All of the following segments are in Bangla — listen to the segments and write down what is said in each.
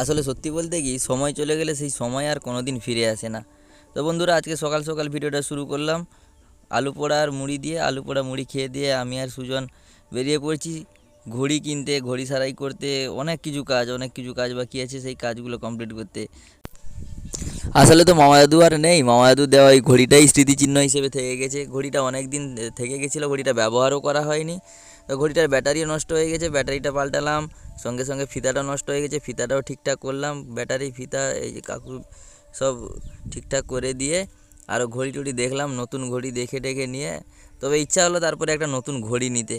আসলে সত্যি বলতে কি, সময় চলে গেলে সেই সময় আর কোনো দিন ফিরে আসে না। তো বন্ধুরা, আজকে সকাল সকাল ভিডিওটা শুরু করলাম। আলু পোড়া আর মুড়ি দিয়ে, আলু পোড়া মুড়ি খেয়ে দিয়ে আমি আর সুজন বেরিয়ে পড়ছি। ঘড়ি কিনতে, ঘড়ি সারাই করতে, অনেক কিছু কাজ, অনেক কিছু কাজ বাকি আছে সেই কাজগুলো কমপ্লিট করতে। আসলে তো মামা দাদু আর নেই, মামা দাদু দেওয়া ওই ঘড়িটাই স্মৃতিচিহ্ন হিসেবে থেকে গেছে। ঘড়িটা অনেক দিন থেকে গেছিল, ঘড়িটা ব্যবহারও করা হয়নি। ঘড়িটার ব্যাটারিও নষ্ট হয়ে গেছে, ব্যাটারিটা পাল্টালাম, সঙ্গে সঙ্গে ফিতাটা নষ্ট হয়ে গেছে, ফিতাটাও ঠিকঠাক করলাম, ব্যাটারি, ফিতা, এই যে কাকু সব ঠিকঠাক করে দিয়ে আরও ঘড়ি টড়ি দেখলাম, নতুন ঘড়ি দেখে টেখে নিয়ে, তবে ইচ্ছা হলো তারপরে একটা নতুন ঘড়ি নিতে।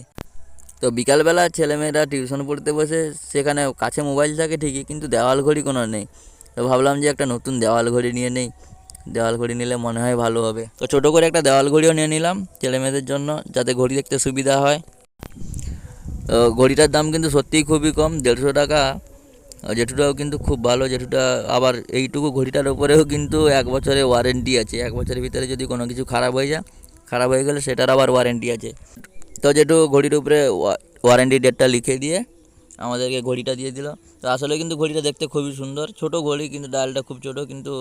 তো বিকালবেলা ছেলেমেয়েরা টিউশন পড়তে বসে, সেখানে কাছে মোবাইল থাকে ঠিকই, কিন্তু দেওয়াল ঘড়ি কোনো নেই। তো ভাবলাম যে একটা নতুন দেওয়াল ঘড়ি নিয়ে নেই, দেওয়াল ঘড়ি নিলে মনে হয় ভালো হবে। তো ছোটো করে একটা দেওয়াল ঘড়িও নিয়ে নিলাম ছেলেমেয়েদের জন্য, যাতে ঘড়ি দেখতে সুবিধা হয়। ঘড়িটার দাম কিন্তু সত্যিই খুবই কম, দেড়শো টাকা। জেঠুটাও কিন্তু খুব ভালো, জেঠুটা আবার এইটুকু ঘড়িটার উপরেও কিন্তু এক বছরের ওয়ারেন্টি আছে। এক বছরের ভিতরে যদি কোনো কিছু খারাপ হয়ে যায়, খারাপ হয়ে গেলে সেটার আবার ওয়ারেন্টি আছে। তো যেটু ঘড়ির উপরে ওয়ারেন্টি ডেটটা লিখে দিয়ে আমাদেরকে ঘড়িটা দিয়ে দিল। তো আসলে কিন্তু ঘড়িটা দেখতে খুবই সুন্দর। ছোট ঘড়ি কিন্তু ডায়ালটা খুব ছোট, কিন্তু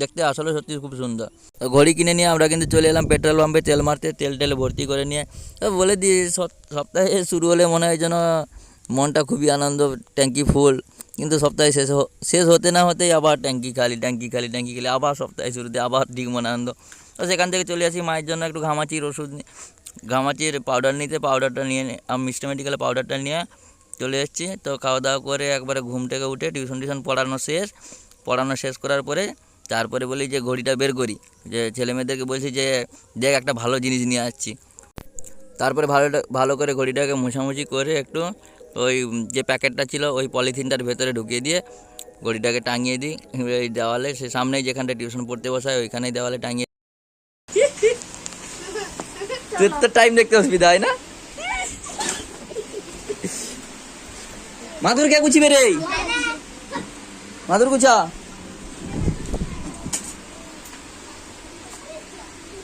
দেখতে আসলে সত্যি খুব সুন্দর। ঘড়ি কিনে নিয়ে আমরা কিন্তু চলে এলাম পেট্রোল পাম্পে, তেল মারতে, তেল টেল ভর্তি করে নিয়ে। বলে দিই সপ্তাহে শুরু হলে মনে হয় যেন মনটা খুবই আনন্দ, ট্যাঙ্কি ফুল। কিন্তু সপ্তাহে শেষ শেষ হতে না হতেই আবার ট্যাঙ্কি খালি ট্যাঙ্কি খালি ট্যাঙ্কি খালি, আবার সপ্তাহে শুরুতে আবার ঠিক মনে আনন্দ। তো সেখান থেকে চলে আসি মায়ের জন্য একটু ঘামাচির ওষুধ ঘামাচির পাউডার নিতে পাউডারটা নিয়ে আমি মিষ্টি মেডিকেলে পাউডারটা নিয়ে চলে এসেছি। তো খাওয়া দাওয়া করে একবারে ঘুম থেকে উঠে টিউশন টিউশন পড়ানো শেষ। পড়ানো শেষ করার পরে তারপরে বলি যে ঘড়িটা বের করি, যে ছেলে মেয়েদেরকে বলছি যে দেখ একটা ভালো জিনিস নিয়ে আসছি। তারপরে ভালো ভালো করে ঘড়িটাকে মোছামুছি করে একটু ওই যে প্যাকেটটা ছিল ওই পলিথিনটার ভেতরে ঢুকিয়ে দিয়ে ঘড়িটাকে টাঙিয়ে দিই। ওই দেওয়ালে, সে সামনেই যেখানটা টিউশন পড়তে বসায়, ওইখানেই দেওয়ালে টাঙিয়ে তোর তো টাইম দেখতে অসুবিধা হয় না? মাদুর কে গুছিবে রে? মাদুর গুছা।